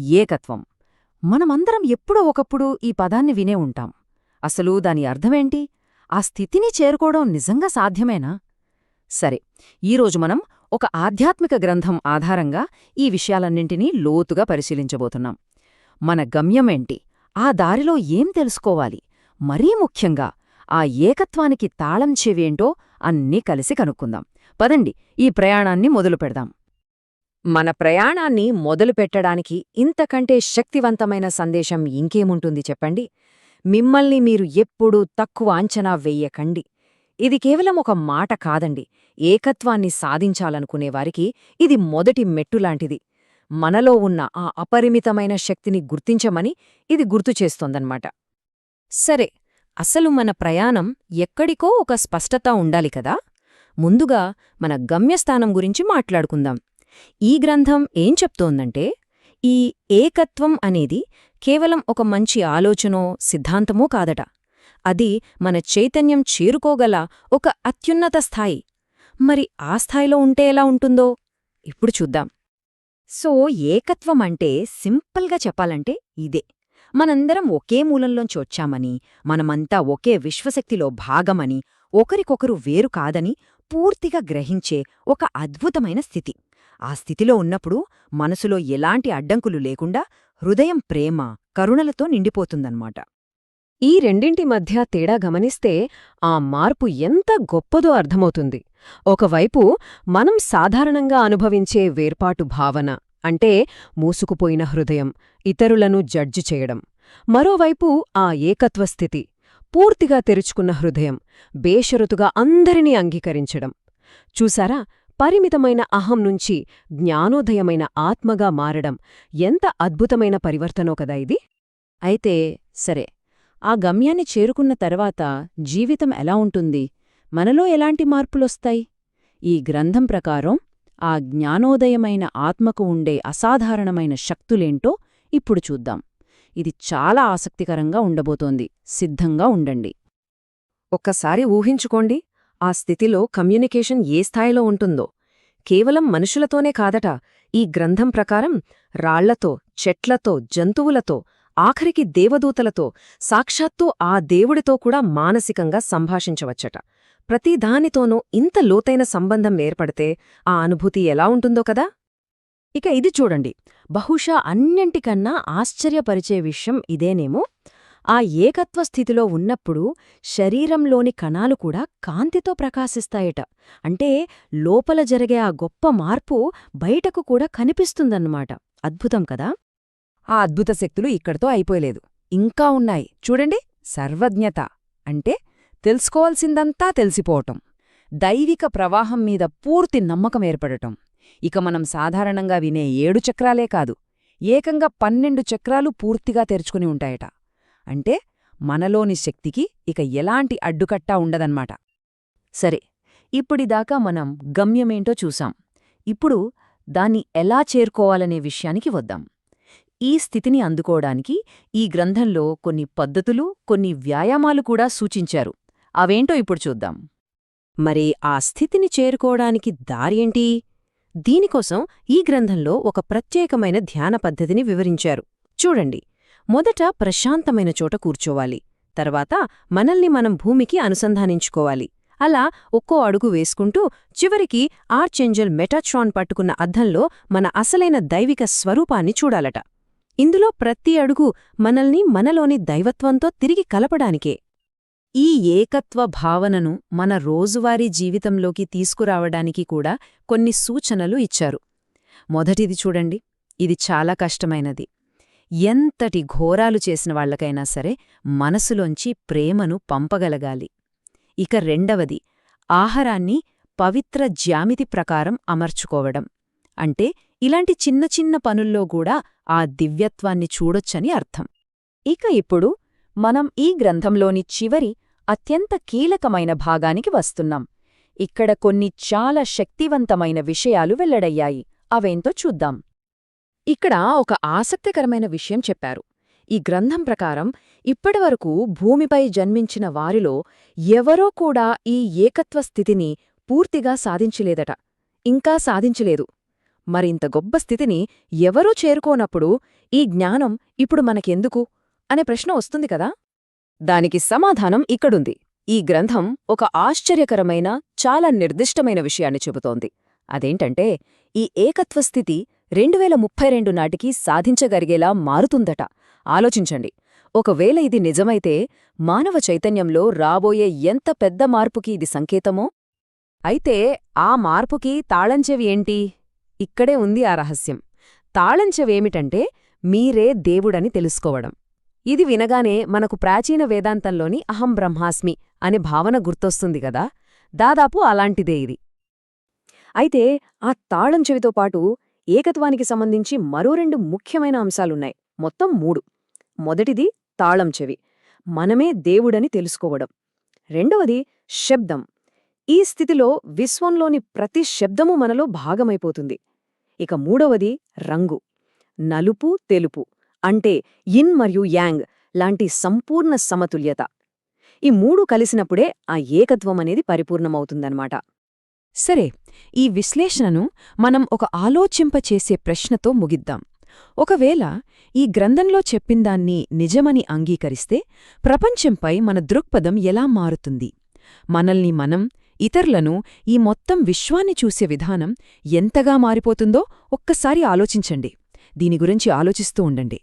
ఏకత్వం. మనమందరం ఎప్పుడో ఒకప్పుడు ఈ పదాన్ని వినే ఉంటాం. అసలు దాని అర్థమేంటి? ఆ స్థితిని చేరుకోవడం నిజంగా సాధ్యమేనా? సరే ఈరోజు మనం ఒక ఆధ్యాత్మిక గ్రంథం ఆధారంగా ఈ విషయాలన్నింటినీ లోతుగా పరిశీలించబోతున్నాం. మన గమ్యమేంటి ఆ దారిలో ఏం తెలుసుకోవాలి? మరీ ముఖ్యంగా ఆ ఏకత్వానికి తాళం చెవేంటో అన్నీ కలిసి కనుక్కుందాం. పదండి ఈ ప్రయాణాన్ని మొదలు పెడదాం మన ప్రయాణాన్ని మొదలుపెట్టడానికి ఇంతకంటే శక్తివంతమైన సందేశం ఇంకేముంటుంది చెప్పండి? మిమ్మల్ని మీరు ఎప్పుడూ తక్కువ అంచనా వెయ్యకండి ఇది కేవలం ఒక మాట కాదండి. ఏకత్వాన్ని సాధించాలనుకునేవారికి ఇది మొదటి మెట్టులాంటిది మనలో ఉన్న ఆ అపరిమితమైన శక్తిని గుర్తించమని ఇది గుర్తుచేస్తోందన్నమాట సరే అసలు మన ప్రయాణం ఎక్కడికో ఒక స్పష్టత ఉండాలి కదా? ముందుగా మన గమ్యస్థానం గురించి మాట్లాడుకుందాం. ఈ గ్రంథం ఏం చెప్తోందంటే ఈ ఏకత్వం అనేది కేవలం ఒక మంచి ఆలోచనో సిద్ధాంతమో కాదట. అది మన చైతన్యం చేరుకోగల ఒక అత్యున్నత స్థాయి. మరి ఆ స్థాయిలో ఉంటే ఎలా ఉంటుందో? ఇప్పుడు చూద్దాం. సో ఏకత్వం అంటే సింపుల్గా చెప్పాలంటే ఇదే. మనందరం ఒకే మూలంలోంచి వచ్చామని మనమంతా ఒకే విశ్వశక్తిలో భాగమని ఒకరికొకరు వేరు కాదని పూర్తిగా గ్రహించే ఒక అద్భుతమైన స్థితి. ఆ స్థితిలో ఉన్నప్పుడు మనసులో ఎలాంటి అడ్డంకులు లేకుండా హృదయం ప్రేమ కరుణలతో నిండిపోతుందన్నమాట. ఈ రెండింటి మధ్య తేడా గమనిస్తే ఆ మార్పు ఎంత గొప్పదో అర్థమవుతుంది. ఒకవైపు మనం సాధారణంగా అనుభవించే వేర్పాటు భావన అంటే మూసుకుపోయిన హృదయం ఇతరులను జడ్జి చేయడం. మరోవైపు ఆ ఏకత్వస్థితి పూర్తిగా తెరుచుకున్న హృదయం బేషరతుగా అందరినీ అంగీకరించడం. చూసారా? పరిమితమైన అహం నుంచి జ్ఞానోదయమైన ఆత్మగా మారడం ఎంత అద్భుతమైన పరివర్తనో కదా ఇది. అయితే సరే ఆ గమ్యాన్ని చేరుకున్న తర్వాత జీవితం ఎలా ఉంటుంది? మనలో ఎలాంటి మార్పులొస్తాయి? ఈ గ్రంథం ప్రకారం ఆ జ్ఞానోదయమైన ఆత్మకు ఉండే అసాధారణమైన శక్తులేంటో ఇప్పుడు చూద్దాం. ఇది చాలా ఆసక్తికరంగా ఉండబోతోంది. సిద్ధంగా ఉండండి. ఒక్కసారి ఊహించుకోండి. ఆ స్థితిలో కమ్యూనికేషన్ ఏ స్థాయిలో ఉంటుందో. కేవలం మనుషులతోనే కాదట ఈ గ్రంథం ప్రకారం రాళ్ళతో చెట్లతో జంతువులతో ఆఖరికి దేవదూతలతో సాక్షాత్తూ ఆ దేవుడితో కూడా మానసికంగా సంభాషించవచ్చట. ప్రతిదానితోనూ ఇంత లోతైన సంబంధం ఏర్పడితే ఆ అనుభూతి ఎలా ఉంటుందో కదా? ఇక ఇది చూడండి. బహుశా అన్నింటికన్నా ఆశ్చర్యపరిచే విషయం ఇదేనేమో. ఆ ఏకత్వ స్థితిలో ఉన్నప్పుడు శరీరంలోని కణాలు కూడా కాంతితో ప్రకాశిస్తాయట. అంటే లోపల జరిగే ఆ గొప్ప మార్పు బయటకు కూడా కనిపిస్తుందన్నమాట. అద్భుతం కదా? ఆ అద్భుత శక్తులు ఇక్కడితో అయిపోయలేదు. ఇంకా ఉన్నాయి. చూడండి సర్వజ్ఞత. అంటే తెలుసుకోవాల్సిందంతా తెలిసిపోవటం. దైవిక ప్రవాహం మీద పూర్తి నమ్మకం ఏర్పడటం. ఇక మనం సాధారణంగా వినే ఏడు చక్రాలే కాదు ఏకంగా పన్నెండు చక్రాలు పూర్తిగా తెరుచుకుని ఉంటాయట. అంటే మనలోని శక్తికి ఇక ఎలాంటి అడ్డుకట్టా ఉండదన్నమాట. సరే ఇప్పటిదాకా మనం గమ్యమేంటో చూసాం. ఇప్పుడు దాన్ని ఎలా చేరుకోవాలనే విషయానికి వద్దాం. ఈ స్థితిని అందుకోవడానికి ఈ గ్రంథంలో కొన్ని పద్ధతులు కొన్ని వ్యాయామాలు కూడా సూచించారు. అవేంటో ఇప్పుడు చూద్దాం. మరి ఆ స్థితిని చేరుకోవడానికి దారేంటి దీనికోసం ఈ గ్రంథంలో ఒక ప్రత్యేకమైన ధ్యాన పద్ధతిని వివరించారు. చూడండి. మొదట ప్రశాంతమైన చోట కూర్చోవాలి. తర్వాత మనల్ని మనం భూమికి అనుసంధానించుకోవాలి. అలా ఒక్కో అడుగు వేసుకుంటూ చివరికి ఆర్చెంజల్ మెటాట్రాన్ పట్టుకున్న అద్దంలో మన అసలైన దైవిక స్వరూపాన్ని చూడాలట. ఇందులో ప్రతి అడుగు మనల్ని మనలోని దైవత్వంతో తిరిగి కలపడానికే. ఈ ఏకత్వ భావనను మన రోజువారీ జీవితంలోకి తీసుకురావడానికి కూడా కొన్ని సూచనలు ఇచ్చారు. మొదటిది చూడండి. ఇది చాలా కష్టమైనది. ఎంతటి ఘోరాలు చేసిన వాళ్ళకైనా సరే మనసులోంచి ప్రేమను పంపగలగాలి. ఇక రెండవది ఆహారాన్ని పవిత్ర జ్యామితి ప్రకారం అమర్చుకోవడం. అంటే ఇలాంటి చిన్న చిన్న పనుల్లో కూడా ఆ దివ్యత్వాన్ని చూడొచ్చని అర్థం. ఇక ఇప్పుడు మనం ఈ గ్రంథంలోని చివరి అత్యంత కీలకమైన భాగానికి వస్తున్నాం. ఇక్కడ కొన్ని చాలా శక్తివంతమైన విషయాలు వెల్లడయ్యాయి. అవేంతో చూద్దాం. ఇక్కడ ఒక ఆసక్తికరమైన విషయం చెప్పారు. ఈ గ్రంథం ప్రకారం ఇప్పటివరకు భూమిపై జన్మించిన వారిలో ఎవరో కూడా ఈ ఏకత్వ స్థితిని పూర్తిగా సాధించలేదట. ఇంకా సాధించలేదు. మరింత గొప్ప స్థితిని ఎవరూ చేరుకోనప్పుడు ఈ జ్ఞానం ఇప్పుడు మనకెందుకు? అనే ప్రశ్న వస్తుంది కదా? దానికి సమాధానం ఇక్కడుంది. ఈ గ్రంథం ఒక ఆశ్చర్యకరమైన చాలా నిర్దిష్టమైన విషయాన్ని చెబుతోంది. అదేంటంటే ఈ ఏకత్వస్థితి రెండు రెండువేల ముప్పై రెండు నాటికి సాధించగలిగేలా మారుతుందట. ఆలోచించండి. ఒకవేళ ఇది నిజమైతే మానవ చైతన్యంలో రాబోయే ఎంత పెద్ద మార్పుకి ఇది సంకేతమో? అయితే ఆ మార్పుకి తాళంచెవి ఏంటి? ఇక్కడే ఉంది ఆ రహస్యం. తాళంచెవేమిటంటే మీరే దేవుడని తెలుసుకోవడం. ఇది వినగానే మనకు ప్రాచీన వేదాంతంలోని అహం బ్రహ్మాస్మి అనే భావన గుర్తొస్తుంది గదా దాదాపు అలాంటిదే ఇది. అయితే ఆ తాళం చెవితో పాటు ఏకత్వానికి సంబంధించి మరో రెండు ముఖ్యమైన అంశాలున్నాయి. మొత్తం మూడు. మొదటిది తాళం చెవి. మనమే దేవుడని తెలుసుకోవడం. రెండవది శబ్దం. ఈ స్థితిలో విశ్వంలోని ప్రతి శబ్దము మనలో భాగమైపోతుంది. ఇక మూడవది రంగు. నలుపు తెలుపు అంటే ఇన్ మరియు యాంగ్ లాంటి సంపూర్ణ సమతుల్యత. ఈ మూడు కలిసినప్పుడే ఆ ఏకత్వం అనేది పరిపూర్ణమవుతుందన్నమాట. సరే ఈ విశ్లేషణను మనం ఒక ఆలోచింపచేసే ప్రశ్నతో ముగిద్దాం. ఒకవేళ ఈ గ్రంథంలో చెప్పిందాన్ని నిజమని అంగీకరిస్తే ప్రపంచంపై మన దృక్పథం ఎలా మారుతుంది? మనల్ని మనం ఇతరులను ఈ మొత్తం విశ్వాన్ని చూసే విధానం ఎంతగా మారిపోతుందో ఒక్కసారి ఆలోచించండి. దీని గురించి ఆలోచిస్తూ ఉండండి.